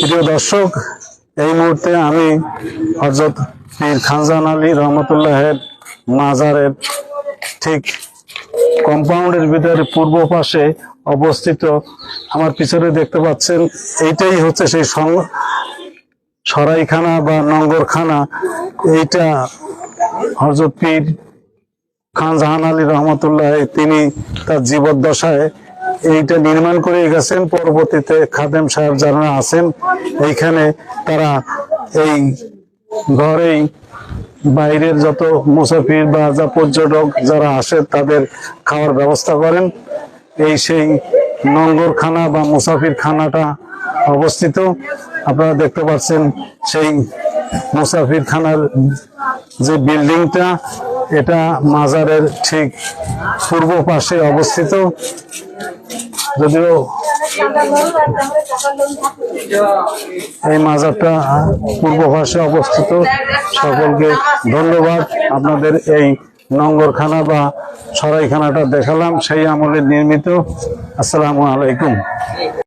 প্রিয় দর্শক, এই মুহূর্তে আমি হজরত পীর খানজান আলী রহমতুল্লাহের মাজারের ঠিক কম্পাউন্ডের ভিতরে পূর্ব পাশে অবস্থিত। আমার পিছনে দেখতে পাচ্ছেন, এইটাই হচ্ছে সেই সরাইখানা বা নঙ্গরখানা। এইটা হজরত পীর খান জাহান আলী রহমতুল্লাহ তিনি তার জীবদ্দশায় এইটা নির্মাণ করে গেছেন। পরবর্তীতে খাদেম সাহেব যারা আছেন, এইখানে তারা এই ঘরেই বাইরের যত মুসাফির বা যা পর্যটক যারা আসে, তাদের খাওয়ার ব্যবস্থা করেন। এই সেই নঙ্গরখানা বা মুসাফির খানাটা অবস্থিত। আপনারা দেখতে পাচ্ছেন সেই মুসাফির খানার যে বিল্ডিংটা, এটা মাজারের ঠিক পূর্ব পাশে অবস্থিত। যদিও এই মাজারটা পূর্ব পাশে অবস্থিত, সকলকে ধন্যবাদ। আপনাদের এই নঙ্গরখানা বা সরাইখানাটা দেখালাম, সেই আমলে নির্মিত। আসসালামু আলাইকুম।